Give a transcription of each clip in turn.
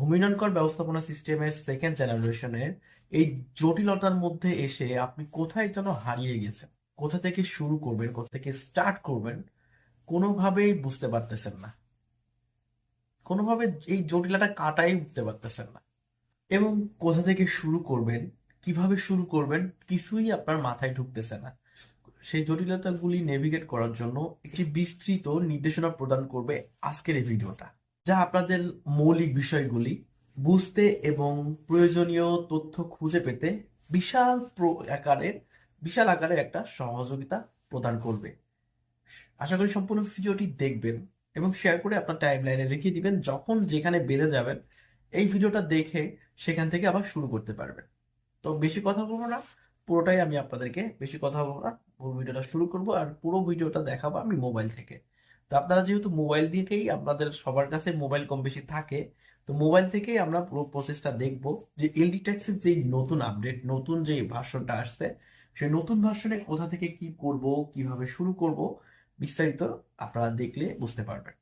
ভূমিনয়নকর ব্যবস্থাপনা সিস্টেমের সেকেন্ড জেনারেশনের এই জটিলতার মধ্যে এসে আপনি কোথায় যেন হারিয়ে গেছেন? কোথা থেকে শুরু করবেন? কোথা থেকে স্টার্ট করবেন? কোনোভাবেই বুঝতে পারতেছেন না। কোনোভাবে এই জটিলতা কাটাই উঠতে পারতেছেন না। এবং কোথা থেকে শুরু করবেন? কীভাবে শুরু করবেন? কিছুই আপনার মাথায় ঢুকতেছে না। সেই জটিলতাগুলি নেভিগেট করার জন্য একটি বিস্তৃত নির্দেশনা প্রদান করবে আজকের এই ভিডিওটা যা আপনাদের মৌলিক বিষয়গুলি, বুঝতে এবং প্রয়োজনীয় তথ্য খুঁজে পেতে বিশাল আকারের বিশাল আকারের একটা সহযোগিতা প্রদান করবে। আশা করি সম্পূর্ণ ভিডিওটি দেখবেন এবং শেয়ার করে আপনার টাইম লাইনে রেখে দিবেন। যখন যেখানে বেঁধে যাবেন, এই ভিডিওটা দেখে সেখান থেকে আবার শুরু করতে পারবেন। তো বেশি কথা বলব না, পুরোটাই আমি আপনাদেরকে বেশি কথা বলব না। পুরো ভিডিওটা শুরু করব আর পুরো ভিডিওটা দেখাবো আমি মোবাইল থেকে। তো আপনারা যেহেতু মোবাইল দিকেই আপনাদের সবার কাছে মোবাইল কম বেশি থাকে, তো মোবাইল থেকেই আমরা পুরো প্রসেসটা দেখব যে এলডি ট্যাক্সের যে নতুন আপডেট নতুন যে ভার্সনটা আসছে, সেই নতুন ভার্সনে কোথা থেকে কি করব, কীভাবে শুরু করব, বিস্তারিত আপনারা দেখলে বুঝতে পারবেন।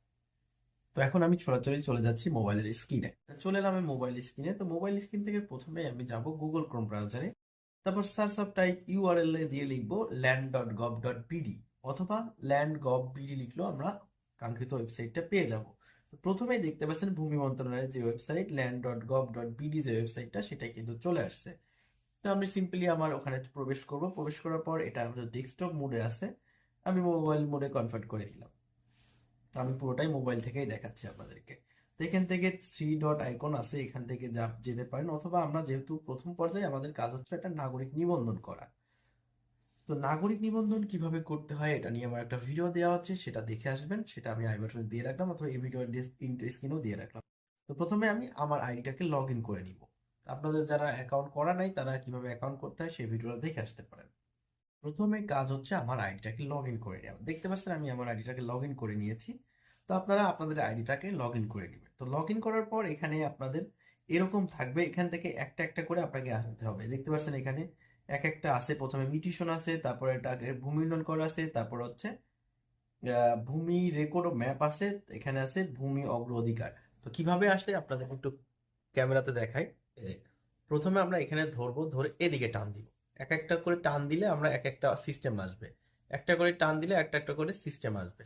তো এখন আমি ছড়াছড়ি চলে যাচ্ছি মোবাইলের স্ক্রিনে চলে এলাম আমি মোবাইল স্ক্রিনে তো মোবাইল স্ক্রিন থেকে প্রথমে আমি যাব গুগল ক্রোম ব্রাউজারে তারপর সার্চ অফ টাইপ ইউআরএল এ দিয়ে লিখব land dot gov dot BD অথবা ল্যান্ড গভ বিডি লিখলেও আমরা কাঙ্ক্ষিত ওয়েবসাইটটা পেয়ে যাব। প্রথমেই দেখতে পাচ্ছেন ভূমি মন্ত্রণালয়ের যে website land dot gov dot BD যে ওয়েবসাইটটা সেটা কিন্তু চলে আসছে। তো আমি সিম্পলি আমার ওখানে প্রবেশ করব। প্রবেশ করার পর এটা আমাদের ডেস্কটপ মোডে আছে। আমি মোবাইল মোডে কনভার্ট করে দিলাম তো আমি পুরোটাই মোবাইল থেকেই দেখাচ্ছি আপনাদেরকে। তো এখান থেকে থ্রি ডট আইকন আছে, এখান থেকে যা যেতে পারেন। অথবা আমরা যেহেতু প্রথম পর্যায়ে আমাদের কাজ হচ্ছে একটা নাগরিক নিবন্ধন করা। তো নাগরিক নিবন্ধন কীভাবে করতে হয় এটা নিয়ে আমার একটা ভিডিও দেওয়া আছে, সেটা দেখে আসবেন। সেটা আমি আই বাটনে দিয়ে রাখলাম অথবা এই ভিডিও স্ক্রিনেও দিয়ে রাখলাম। তো প্রথমে আমি আমার আইডিটাকে লগ ইন করে নিব। আপনাদের যারা অ্যাকাউন্ট করা নাই, তারা কীভাবে অ্যাকাউন্ট করতে হয় সেই ভিডিওটা দেখে আসতে পারেন। প্রথমে কাজ হচ্ছে আমার আইডিটাকে লগ ইন করে নেওয়া। দেখতে পাচ্ছেন আমি আমার আইডিটাকে লগ ইন করে নিয়েছি। তো আপনারা আপনাদের আইডিটাকে লগ ইন করে নেবেন। তো লগ ইন করার পর এখানে আপনাদের এরকম থাকবে। এখান থেকে একটা একটা করে আপনাকে আসতে হবে। দেখতে পাচ্ছেন এখানে এক একটা আছে। প্রথমে মিটিশন আছে, তারপরে এটাকে ভূমি উন্নয়ন করা আছে, তারপর হচ্ছে ভূমি রেকর্ড ম্যাপ আছে, এখানে আছে ভূমি অগ্রাধিকার। তো কীভাবে আসে? আপনাদের একটু ক্যামেরাতে দেখাই। প্রথমে আমরা এখানে ধরবো, ধরে এদিকে টান দিব। এক একটা করে টান দিলে আমরা এক একটা সিস্টেম আসবে। একটা করে টান দিলে একটা একটা করে সিস্টেম আসবে।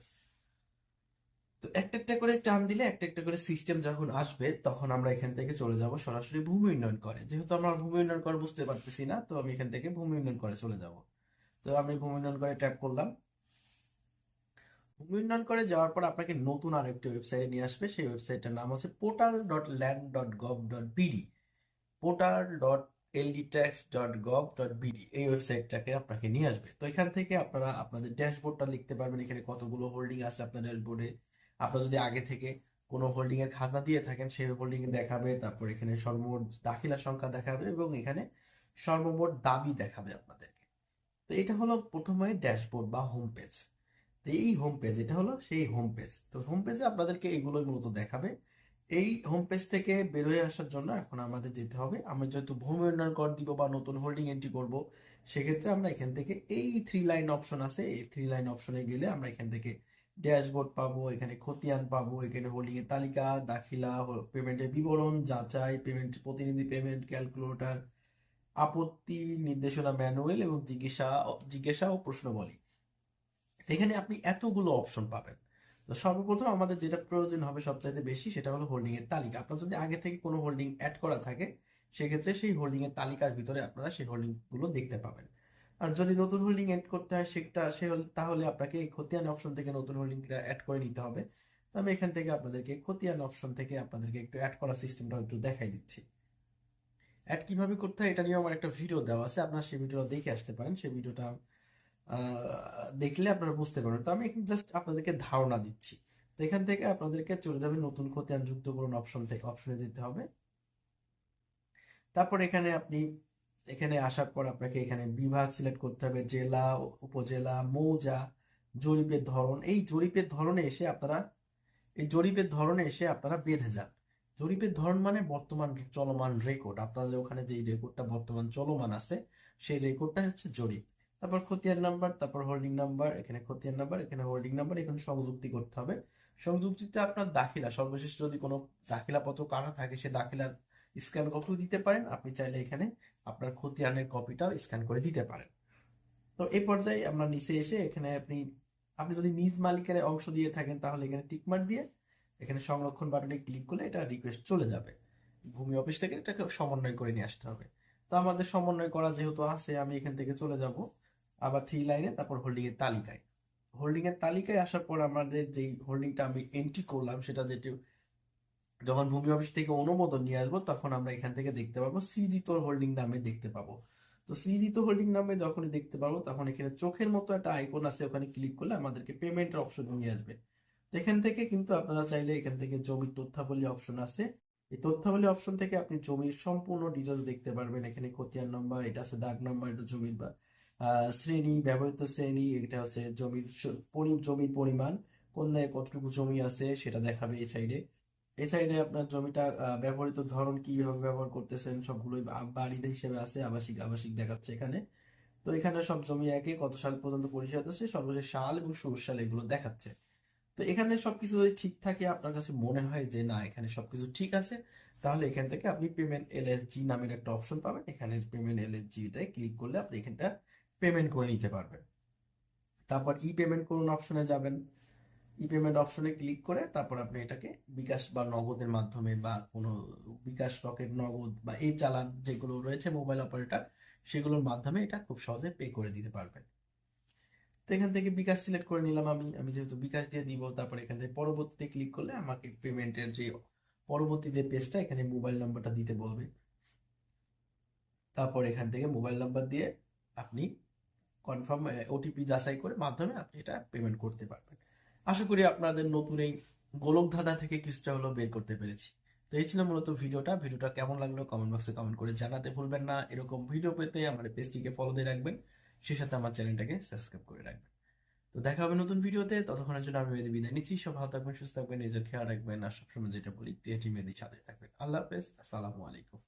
তো একটা একটা করে টান দিলে একটা একটা করে সিস্টেম যখন আসবে, তখন আমরা এখান থেকে চলে যাব সরাসরি ভূমি উন্নয়ন করে। যেহেতু আমরা ভূমি উন্নয়ন করে বুঝতে পারতেছি না, তো আমি এখান থেকে ভূমি উন্নয়ন করে চলে যাব। তো আমি ভূমি উন্নয়ন করে ট্যাপ করলাম। ভূমি উন্নয়ন করে যাওয়ার পর আপনাকে নতুন আরেকটি ওয়েবসাইটে নিয়ে আসবে। সেই ওয়েবসাইটটার নাম হচ্ছে portal dot land dot gov dot BD portal dot LD tax dot gov dot BD এই ওয়েবসাইটটাকে আপনাকে নিয়ে আসবে। তো এখান থেকে আপনারা আপনাদের ড্যাশবোর্ডটা লিখতে পারবেন। এখানে কতগুলো হোল্ডিং আছে আপনার ড্যাশবোর্ডে আপনার যদি আগে থেকে কোনো হোল্ডিং এর খাজনা দিয়ে থাকেন, সেই হোল্ডিং দেখাবে, তারপর এখানে সর্বমোট দাখিলা সংখ্যা দেখাবে এবং এখানে সর্বমোট দাবি দেখাবে আপনাদেরকে। তো এটা হলো প্রথমে ড্যাশবোর্ড বা হোম পেজ তো এই হোম পেজ এটা হলো সেই হোম পেজ তো হোম পেজে আপনাদেরকে এগুলো মূলত দেখাবে। এই হোম পেজ থেকে বের হয়ে আসার জন্য এখন আমাদের যেতে হবে। আমরা যেহেতু ভূমি উন্নয়ন কর দিব বা নতুন হোল্ডিং এন্ট্রি করব, সেক্ষেত্রে আমরা এখান থেকে এই থ্রি লাইন অপশন আছে। এই থ্রি লাইন অপশনে গেলে আমরা এখান থেকে ড্যাশবোর্ড পাবো, এখানে খতিয়ান পাবো, এখানে হোল্ডিং এর তালিকা, দাখিলা পেমেন্টের বিবরণ, যাচাই পেমেন্ট প্রতিনিধি পেমেন্ট ক্যালকুলেটর আপত্তি নির্দেশনা ম্যানুয়াল এবং জিজ্ঞাসা জিজ্ঞাসা ও প্রশ্ন প্রশ্নবলী। এখানে আপনি এতগুলো অপশন পাবেন। তো সর্বপ্রথম আমাদের যেটা প্রয়োজন হবে সবচাইতে বেশি সেটা হলো হোল্ডিং এর তালিকা। আপনার যদি আগে থেকে কোনো হোল্ডিং অ্যাড করা থাকে, সেক্ষেত্রে সেই হোল্ডিং এর তালিকার ভিতরে আপনারা সেই হোল্ডিংগুলো দেখতে পাবেন। আর যদি নতুন হোল্ডিং অ্যাড করতে হয় সেটা সে তাহলে আপনাকে এই খতিয়ান অপশন থেকে নতুন হোল্ডিংটা অ্যাড করে নিতে হবে। তো আমি এখান থেকে আপনাদেরকে খতিয়ান অপশন থেকে আপনাদেরকে একটু অ্যাড করার সিস্টেমটা একটু দেখাই দিচ্ছি। অ্যাড কীভাবে করতে হয় এটা নিয়ে আমার একটা ভিডিও দেওয়া আছে, আপনারা সেই ভিডিওটা দেখে আসতে পারেন। সেই ভিডিওটা দেখলে আপনারা বুঝতে পারবেন। তো আমি জাস্ট আপনাদেরকে ধারণা দিচ্ছি। তো এখান থেকে আপনাদেরকে চলে যাবে নতুন খতিয়ান যুক্ত করুন অপশন থেকে অপশনে যেতে হবে। তারপর এখানে আপনি এখানে আসার পর আপনাকে এখানে বিভাগ সিলেক্ট করতে হবে। জেলা, উপজেলা, মৌজা, জরিপের ধরন। এই জরিপের ধরনে এসে আপনারা, এই জরিপের ধরনে এসে আপনারা বেঁধে যান। জরিপের ধরন মানে বর্তমান চলমান রেকর্ড আপনাদের ওখানে যে রেকর্ডটা বর্তমান চলমান আছে, সেই রেকর্ডটা হচ্ছে জরিপ। তারপর খতিয়ান নাম্বার তারপর হোল্ডিং নাম্বার এখানে খতিয়ান নাম্বার এখানে হোল্ডিং নাম্বার এখানে সংযুক্তি করতে হবে। সংযুক্তিতে আপনার দাখিলা, সর্বশেষ যদি কোনো দাখিলাপত্র কাটা থাকে, সে দাখিলার স্ক্যান কপিও দিতে পারেন? আপনি চাইলে এখানে আপনার খতিয়ানের কপিটাও স্ক্যান করে দিতে পারেন। তো এই পর্যায়ে আমরা নিচে এসে এখানে আপনি আপনি যদি নিজ মালিকের অংশ দিয়ে থাকেন, তাহলে এখানে টিকমার্ক দিয়ে এখানে সংরক্ষণ বাটনে ক্লিক করলে এটা রিকোয়েস্ট চলে যাবে। ভূমি অফিস থেকে এটাকে সমন্বয় করে নিয়ে আসতে হবে। তো আমাদের সমন্বয় করা যেহেতু আছে, আমি এখান থেকে চলে যাব আবার থ্রি লাইনে তারপর হোল্ডিং এর তালিকায়। হোল্ডিং এর তালিকায় আসার পর আমাদের যেই হোল্ডিংটা আমি এন্ট্রি করলাম, সেটা যেটি যখন ভূমি অফিস থেকে অনুমোদন নিয়ে আসব, তখন আমরা এখান থেকে দেখতে পাবো সৃজিত হোল্ডিং নামে দেখতে পাবো। তো সৃজিত হোল্ডিং নামে যখনই দেখতে পাবো, তখন এখানে চোখের মতো একটা আইকন আছে ওখানে ক্লিক করলে আমাদেরকে পেমেন্টের অপশন নিয়ে আসবে। এখান থেকে কিন্তু আপনারা চাইলে এখান থেকে জমির তথ্যাবলী অপশন আছে এই তথ্যাবলী অপশন থেকে আপনি জমির সম্পূর্ণ ডিটেলস দেখতে পারবেন। এখানে খতিয়ান নম্বর এটা আছে দাগ নম্বর এটা জমির বা শ্রেণি, ব্যবহৃত শ্রেণি, এটা হচ্ছে জমির জমির পরিমাণ, কোন জায়গায় কতটুকু জমি আছে সেটা দেখাবে এই সাইডে এই সাইডে আপনার জমিটা ব্যবহৃত ধরন কীভাবে ব্যবহার করতেছেন, সবগুলোই বাড়িতে হিসেবে আছে, আবাসিক আবাসিক দেখাচ্ছে এখানে। তো এখানে সব জমি একে, কত সাল পর্যন্ত পরিশোধ আছে সর্বশেষ সাল এবং শুরুর সাল এগুলো দেখাচ্ছে। তো এখানে সবকিছু যদি ঠিক থাকে, আপনার কাছে মনে হয় যে না, এখানে সবকিছু ঠিক আছে, তাহলে এখান থেকে আপনি পেমেন্ট এলএসজি নামের একটা অপশন পাবেন। এখানে পেমেন্ট এলএসজি তে ক্লিক করলে আপনি এখানটা পেমেন্ট করে নিতে পারবেন। তারপর ই পেমেন্ট করুন অপশনে যাবেন। ই পেমেন্ট অপশনে ক্লিক করে তারপর আপনি এটাকে বিকাশ বা নগদের মাধ্যমে বা কোনো বিকাশ রকেট নগদ বা এই চালান যেগুলো রয়েছে মোবাইল অপারেটর সেগুলোর মাধ্যমে এটা খুব সহজে পে করে দিতে পারবেন। তো এখান থেকে বিকাশ সিলেক্ট করে নিলাম আমি। আমি যেহেতু বিকাশ দিয়ে দিব, তারপর এখান থেকে পরবর্তীতে ক্লিক করলে আমাকে পেমেন্টের যে পরবর্তী যে পেজটা এখানে মোবাইল নাম্বারটা দিতে বলবে। তারপর এখান থেকে মোবাইল নাম্বার দিয়ে আপনি কনফার্ম ওটিপি যাচাই করে মাধ্যমে আপনি এটা পেমেন্ট করতে পারবেন। আশা করি আপনাদের নতুন এই গোলক ধাঁধা থেকে কিছুটা হলেও বের করতে পেরেছি। তো এই ছিল মূলত ভিডিওটা। ভিডিওটা কেমন লাগল কমেন্ট বক্সে কমেন্ট করে জানাতে ভুলবেন না। এরকম ভিডিও পেতে আমার পেজটিকে ফলো দিয়ে রাখবেন। সেই সাথে আমার চ্যানেলটাকে সাবস্ক্রাইব করে রাখবেন। তো দেখা হবে নতুন ভিডিওতে ততক্ষণের জন্য আমি মেয়েদি বিদায় নিচ্ছি। সব ভালো থাকবেন, সুস্থ থাকবেন, নিজের খেয়াল রাখবেন। আর সবসময় যেটা বলি ক্রিয়েটিভ মেয়েদির সাথে থাকবেন। আল্লাহ হাফেজ। আসসালামু আলাইকুম।